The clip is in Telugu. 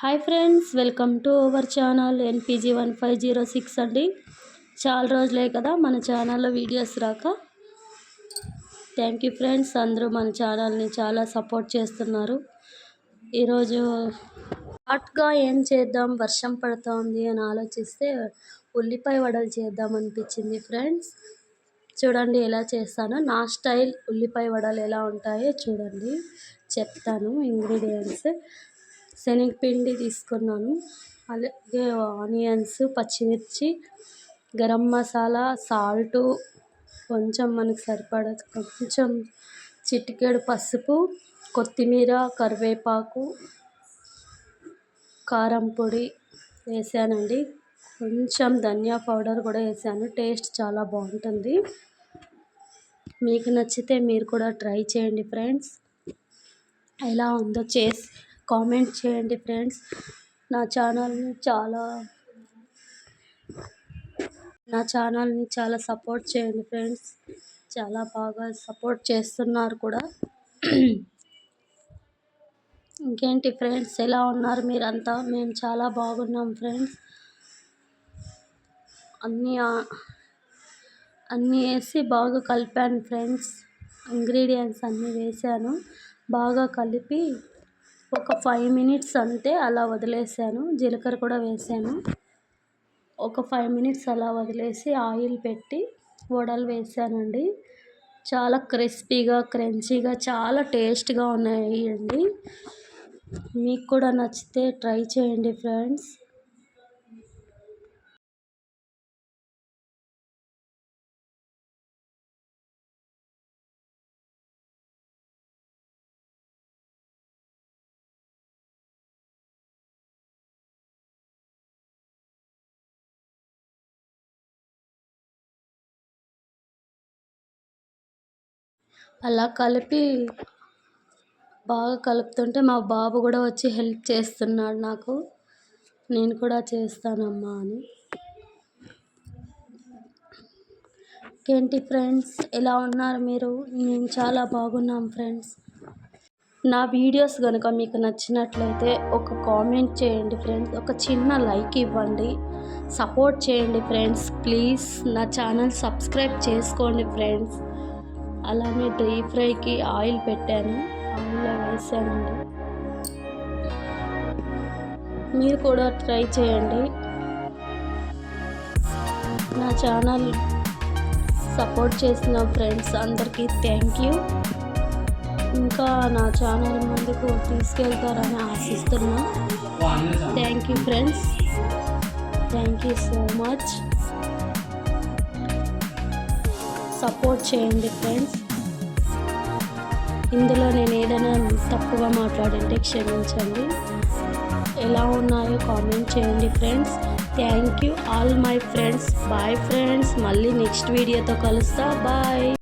Hi friends welcome to our channel NPG one five zero six అండి. చాలా రోజులే కదా మన ఛానల్లో వీడియోస్ రాక. థ్యాంక్ యూ ఫ్రెండ్స్ అందరూ మన ఛానల్ని చాలా సపోర్ట్ చేస్తున్నారు. ఈరోజు హాట్గా ఏం చేద్దాం వర్షం పడుతోంది అని ఆలోచిస్తే ఉల్లిపాయ వడలు చేద్దాం అనిపించింది ఫ్రెండ్స్ చూడండి ఎలా చేస్తానో. నా స్టైల్ ఉల్లిపాయ వడలు ఎలా ఉంటాయో చూడండి. చెప్తాను ఇంగ్రీడియంట్స్ శనగపిండి తీసుకున్నాను. అలాగే ఆనియన్స్ పచ్చిమిర్చి గరం మసాలా సాల్టు కొంచెం మనకు సరిపడా కొంచెం చిటికెడు పసుపు కొత్తిమీర కరివేపాకు కారం పొడి వేసానండి. కొంచెం ధనియా పౌడర్ కూడా వేసాను. టేస్ట్ చాలా బాగుంటుంది. మీకు నచ్చితే మీరు కూడా ట్రై చేయండి ఫ్రెండ్స్. ఎలా ఉందో చేసి కామెంట్ చేయండి ఫ్రెండ్స్. నా ఛానల్ని చాలా నా ఛానల్ని చాలా సపోర్ట్ చేయండి ఫ్రెండ్స్. చాలా బాగా సపోర్ట్ చేస్తున్నారు కూడా. ఇంకేంటి ఫ్రెండ్స్? ఎలా ఉన్నారు మీరంతా? మేము చాలా బాగున్నాం ఫ్రెండ్స్. అన్నీ అన్నీ వేసి బాగా కలిపాను ఫ్రెండ్స్. ఇంగ్రీడియంట్స్ అన్నీ వేసాను. బాగా కలిపి ఒక ఫైవ్ మినిట్స్ అంతే అలా వదిలేసాను. జీలకర్ర కూడా వేసాను. ఒక ఫైవ్ మినిట్స్ అలా వదిలేసి ఆయిల్ పెట్టి వడలు వేసానండి. చాలా క్రిస్పీగా క్రంచీగా చాలా టేస్ట్గా ఉన్నాయి అండి మీకు కూడా నచ్చితే ట్రై చేయండి ఫ్రెండ్స్. అలా కలిపి బాగా కలుపుతుంటే మా బాబు కూడా వచ్చి హెల్ప్ చేస్తున్నాడు నాకు. నేను కూడా చేస్తానమ్మా అని. ఇంకేంటి ఫ్రెండ్స్? ఎలా ఉన్నారు మీరు? మేము చాలా బాగున్నాం ఫ్రెండ్స్. నా వీడియోస్ కనుక మీకు నచ్చినట్లయితే ఒక కామెంట్ చేయండి ఫ్రెండ్స్. ఒక చిన్న లైక్ ఇవ్వండి. సపోర్ట్ చేయండి ఫ్రెండ్స్. ప్లీజ్ నా ఛానల్ సబ్స్క్రైబ్ చేసుకోండి ఫ్రెండ్స్. అలానే డీప్ ఫ్రైకి ఆయిల్ పెట్టాను. ఆయిల్లో వేసానండి. మీరు కూడా ట్రై చేయండి. నా ఛానల్ సపోర్ట్ చేసిన ఫ్రెండ్స్ అందరికీ థ్యాంక్ యూ. ఇంకా నా ఛానల్ ముందుకు తీసుకెళ్తారని ఆశిస్తున్నా. Thank you friends. Thank you so much. Support చేయండి ఫ్రెండ్స్. ఇందులో నేను ఏదైనా తప్పుగా మాట్లాడింటే క్షమించండి. ఎలా ఉన్నాయో కామెంట్ చేయండి friends. Thank you all my friends bye friends మళ్ళీ నెక్స్ట్ వీడియోతో కలుస్తా. బాయ్